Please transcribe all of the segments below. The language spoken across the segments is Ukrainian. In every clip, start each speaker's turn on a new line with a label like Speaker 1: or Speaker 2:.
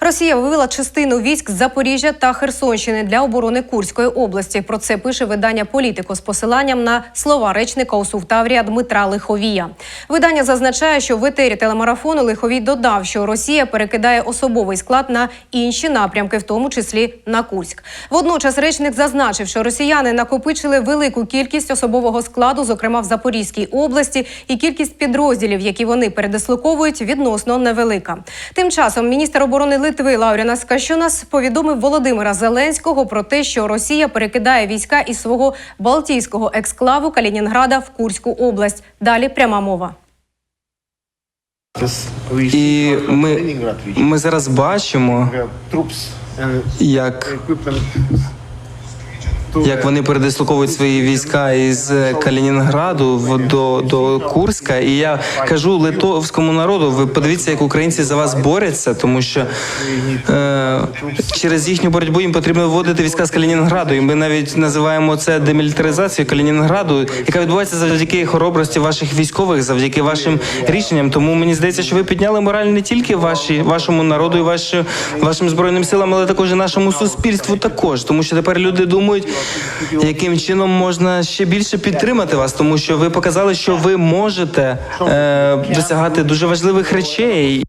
Speaker 1: Росія вивела частину військ з Запоріжжя та Херсонщини для оборони Курської області. Про це пише видання Політико з посиланням на слова речника ОСУВ Таврія Дмитра Лиховія. Видання зазначає, що в етері телемарафону Лиховій додав, що Росія перекидає особовий склад на інші напрямки, в тому числі на Курськ. Водночас речник зазначив, що росіяни накопичили велику кількість особового складу, зокрема в Запорізькій області, і кількість підрозділів, які вони передислоковують, відносно невелика. Тим часом міністр оборони Литви Лаурінас Кащунас повідомив Володимира Зеленського про те, що Росія перекидає війська із свого балтійського ексклаву Калінінграда в Курську область. Далі пряма мова.
Speaker 2: І ми, ми зараз бачимо, як, як вони передислоковують свої війська із Калінінграду в- до, до Курська. І я кажу литовському народу: ви подивіться, як українці за вас борються, тому що е, через їхню боротьбу їм потрібно виводити війська з Калінінграду. І ми навіть називаємо це демілітаризацією Калінінграду, яка відбувається завдяки хоробрості ваших військових, завдяки вашим рішенням. Тому мені здається, що ви підняли мораль не тільки ваші, вашому народу і ваші, вашим збройним силам, але також і нашому суспільству. Також тому, що тепер люди думають, яким чином можна ще більше підтримати вас, тому що ви показали, що ви можете е, досягати дуже важливих речей.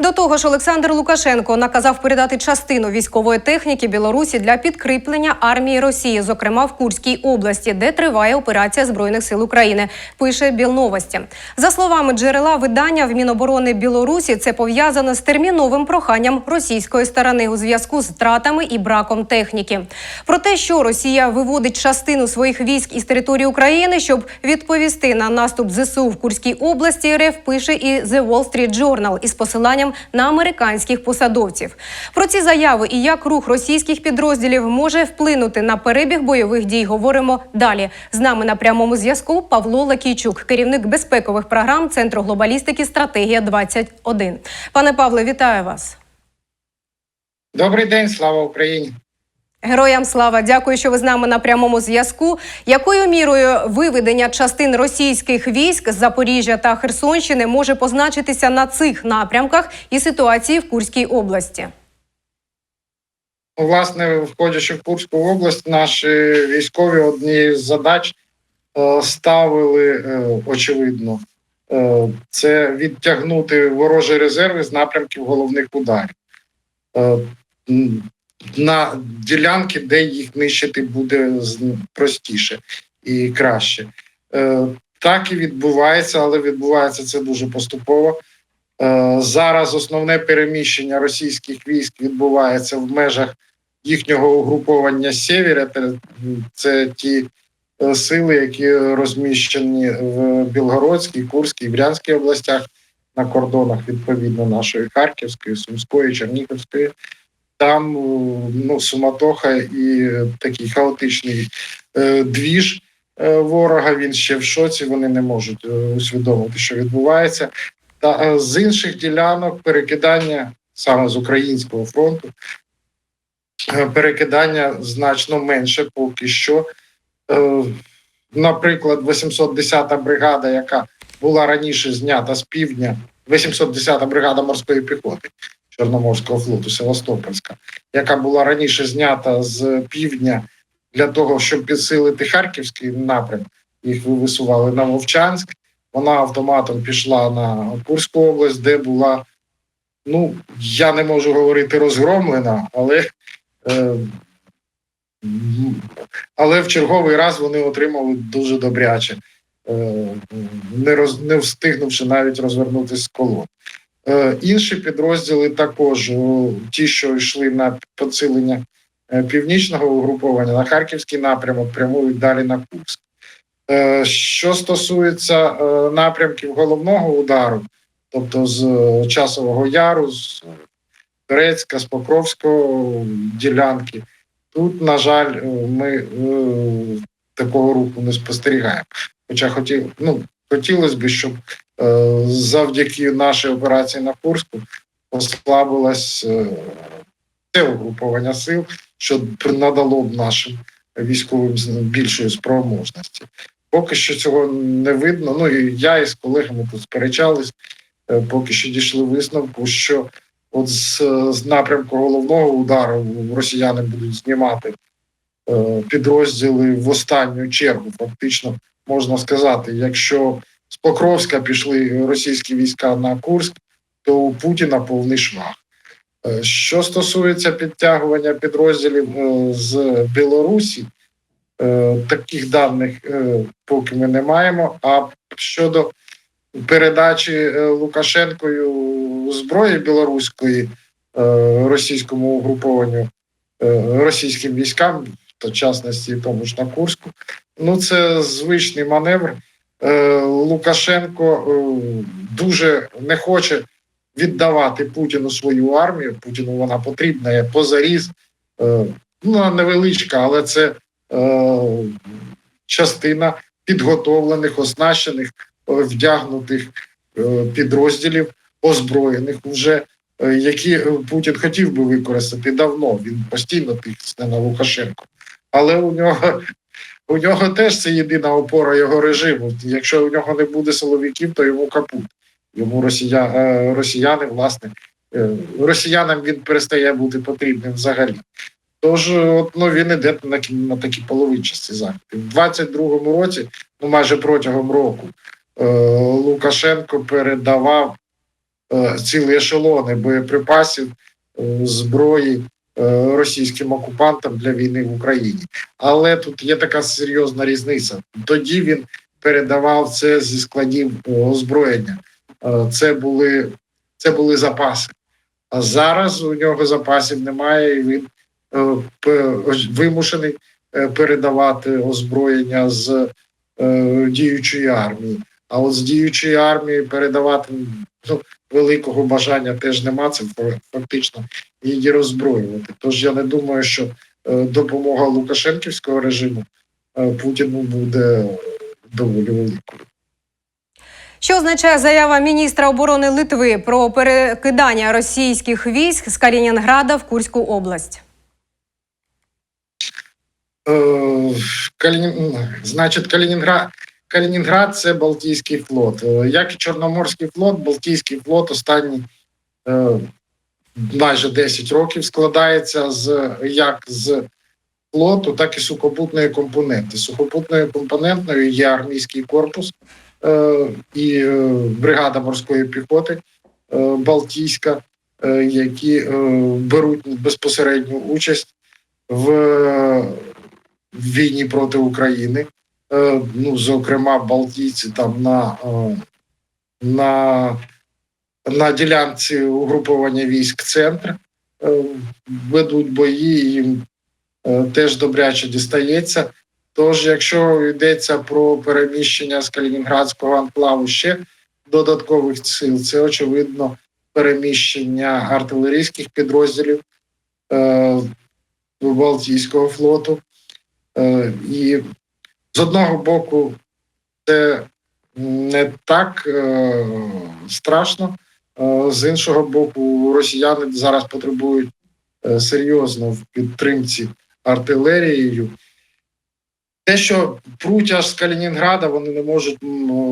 Speaker 1: До того ж, Олександр Лукашенко наказав передати частину військової техніки Білорусі для підкріплення армії Росії, зокрема в Курській області, де триває операція збройних сил України. Пише Білновості. За словами джерела видання в Міноборони Білорусі, це пов'язано з терміновим проханням російської сторони у зв'язку з втратами і браком техніки. Про те, що Росія виводить частину своїх військ із території України, щоб відповісти на наступ ЗСУ в Курській області, РФ пише і The Wall Street Journal із посиланням на американських посадовців. Про ці заяви і як рух російських підрозділів може вплинути на перебіг бойових дій. Говоримо далі. З нами на прямому зв'язку Павло Лакійчук, керівник безпекових програм Центру глобалістики Стратегія 21 Пане Павле, вітаю вас.
Speaker 3: Добрий день, слава Україні.
Speaker 1: Героям слава, дякую, що ви з нами на прямому зв'язку. Якою мірою виведення частин російських військ з Запоріжжя та Херсонщини може позначитися на цих напрямках і ситуації в Курській області?
Speaker 3: Власне, входячи в Курську область, наші військові однією з задач е, ставили е, очевидно. е, Це відтягнути ворожі резерви з напрямків головних ударів на ділянки, де їх нищити буде простіше і краще. Е, Так і відбувається, але відбувається це дуже поступово. Е, Зараз основне переміщення російських військ відбувається в межах їхнього угруповання Сєвєра. Це- Це ті е, сили, які розміщені в Білгородській, Курській, Брянській областях на кордонах відповідно нашої Харківської, Сумської, Чернігівської. Там ну, суматоха і такий хаотичний е, двіж е, ворога. Він ще в шоці. Вони не можуть е, усвідомити, що відбувається. Та з інших ділянок перекидання саме з українського фронту, перекидання значно менше поки що. Наприклад, 810-та бригада, яка була раніше знята з півдня, 810-та бригада морської піхоти Чорноморського флоту Севастопольська, яка була раніше знята з півдня для того, щоб підсилити харківський напрям. Їх висували на Вовчанськ. Вона автоматом пішла на Курську область, де була, ну я не можу говорити розгромлена, але, е, але в черговий раз вони отримали дуже добряче, е, не, роз, не встигнувши навіть розвернутися з колон. Е, інші підрозділи також, ті, що йшли на підсилення е, північного угруповання на харківський напрямок, прямують далі на Курськ. Е, Що стосується напрямків головного удару, тобто з Часового Яру, з Турецька, з Покровського ділянки, тут, на жаль, ми такого руху не спостерігаємо. Хоча хотів, ну, хотілося б, щоб завдяки нашій операції на Курську послабилось е, це угруповання сил, що надало б нашим військовим більшої спроможності. Поки що цього не видно. Ну і я із колегами тут сперечались, е, поки що дійшли висновку, що от з, з напрямку головного удару росіяни будуть знімати е, підрозділи в останню чергу. Фактично можна сказати, якщо з Покровська пішли російські війська на Курськ, то у Путіна повний швах. Е, Що стосується підтягування підрозділів е, з Білорусі, е, таких даних поки ми не маємо. А щодо передачі Лукашенкою зброї білоруської російському угрупованню російським військам, в частності тому ж на Курську, ну це звичний маневр. Е, Лукашенко е, дуже не хоче віддавати Путіну свою армію. Путіну вона потрібна є позаріз. Е, ну, невеличка, але це частина підготовлених, оснащених, вдягнутих підрозділів, озброєних вже, які Путін хотів би використати давно. Він постійно тисне на Лукашенко. Але у нього у нього теж це єдина опора його режиму. Якщо у нього не буде силовиків, то йому капут. Йому росія, е, росіяни, власне, е, росіянам він перестає бути потрібним взагалі. Тож, от, ну, він іде на, на такі половинчасті заходи. В 22-му році, ну майже протягом року, е, Лукашенко передавав е, цілі ешелони боєприпасів, е, зброї е, російським окупантам для війни в Україні. Але тут є така серйозна різниця. Тоді він передавав це зі складів е, озброєння. Е, Це були, це були запаси. А зараз у нього запасів немає, і він е, вимушений е, передавати озброєння з е, діючої армії. А от з діючої армії передавати ну, великого бажання теж нема. Це фактично її роззброювати. Тож я не думаю, що е, допомога Лукашенківського режиму е, Путіну буде доволі великою.
Speaker 1: Що означає заява міністра оборони Литви про перекидання російських військ з Калінінграда в Курську область?
Speaker 3: Е, Калінін... Значить, Калінінград... Калінінград це Балтійський флот. Е, Як і Чорноморський флот, Балтійський флот останні е, майже 10 років складається з як з флоту, так і сухопутної компоненти. Сухопутною компонентною є армійський корпус е, і бригада морської піхоти Балтійська, які беруть безпосередню участь в війні проти України. Е, Ну, зокрема, Балтійці там на, е, на, на ділянці угруповання військ центр е, ведуть бої, їм теж добряче дістається. Тож, якщо йдеться про переміщення з Калінінградського анклаву ще додаткових сил, це очевидно переміщення артилерійських підрозділів е, Балтійського флоту. І з одного боку, це не так е, страшно, е, з іншого боку, росіяни зараз потребують е, серйозно в підтримці артилерією. Те, що пруть з Калінінграда, вони не можуть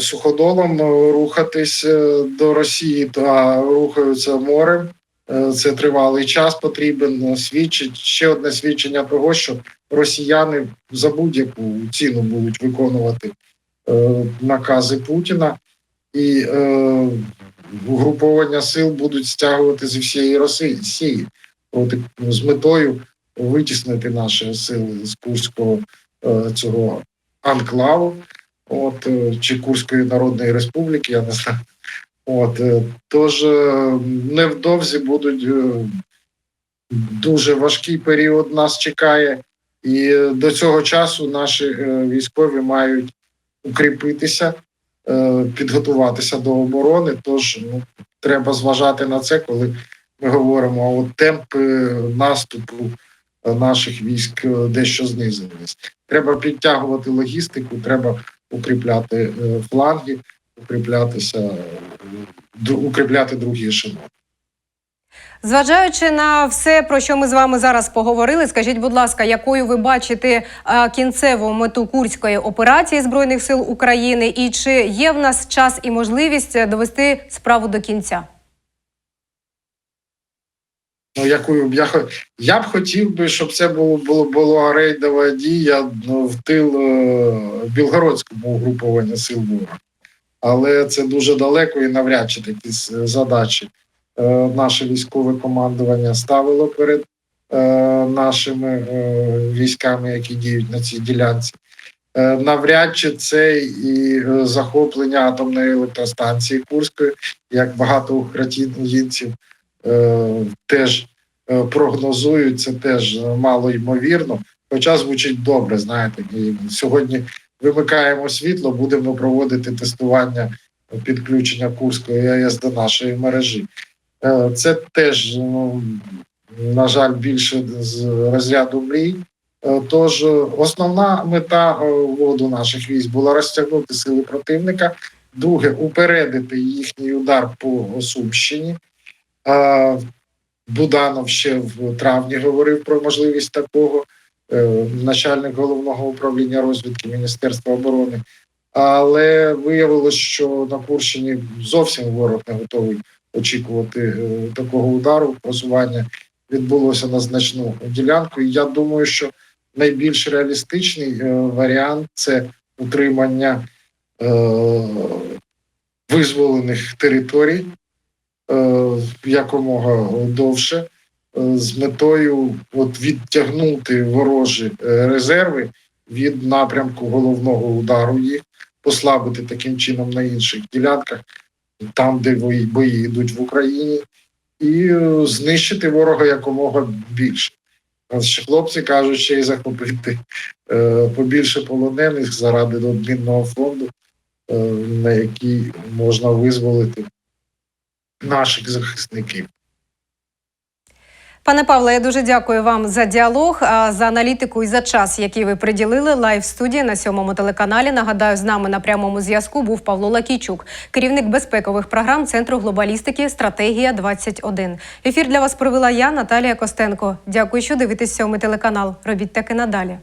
Speaker 3: суходолом е, рухатись до Росії, а рухаються морем. Е, Це тривалий час потрібен. Свідчить ще одне свідчення того, що росіяни за будь-яку ціну будуть виконувати е, накази Путіна, і е, угруповання сил будуть стягувати зі всієї Росії проти з метою витіснити наші сили з Курського е, цього анклаву, от е, чи Курської Народної Республіки, я не знаю. От е, тож е, невдовзі будуть е, дуже важкий період нас чекає. І до цього часу наші військові мають укріпитися, підготуватися до оборони. Тож ну, треба зважати на це, коли ми говоримо, а от темпи наступу наших військ дещо знизились. Треба підтягувати логістику, треба укріпляти фланги, укріплятися, укріпляти другі ешелони.
Speaker 1: Зважаючи на все, про що ми з вами зараз поговорили, скажіть, будь ласка, якою ви бачите е, кінцеву мету курської операції збройних сил України, і чи є в нас час і можливість е, довести справу до кінця?
Speaker 3: Ну, якою я я б хотів би, щоб це було було, було рейдова дія ну, в тил е, Білгородському угрупованню сил ворога. Але це дуже далеко і навряд чи такі задачі е, наше військове командування ставило перед е, нашими е, військами, які діють на цій ділянці. Навряд чи це і захоплення атомної електростанції Курської, як багато українців теж прогнозують, це теж мало ймовірно. Хоча звучить добре, знаєте, сьогодні вимикаємо світло, будемо проводити тестування підключення Курської АЕС до нашої мережі. Е, Це теж, ну, на жаль, більше з розряду мрій. Е, Тож основна мета е, вводу наших військ була розтягнути сили противника. Друге, упередити їхній удар по Сумщині. Буданов ще в травні говорив про можливість такого. Е, Начальник головного управління розвідки Міністерства оборони. Але виявилось, що на Курщині зовсім ворог не готовий очікувати е, такого удару. Просування відбулося на значну ділянку. І я думаю, що найбільш реалістичний е, варіант це утримання визволених територій якомога довше з метою от відтягнути ворожі е, резерви від напрямку головного удару їх, послабити таким чином на інших ділянках, там, де бої, йдуть в Україні, і е, знищити ворога якомога більше. Ще хлопці кажуть, ще й захопити е, побільше полонених заради обмінного фонду, е, на який можна визволити наших захисників.
Speaker 1: Пане Павле, я дуже дякую вам за діалог, за аналітику і за час, який ви приділили лайв студії на сьомому телеканалі. Нагадаю, з нами на прямому зв'язку був Павло Лакійчук, керівник безпекових програм Центру глобалістики Стратегія 21 Ефір для вас провела я, Наталія Костенко. Дякую, що дивитесь сьомий телеканал. Робіть таки надалі.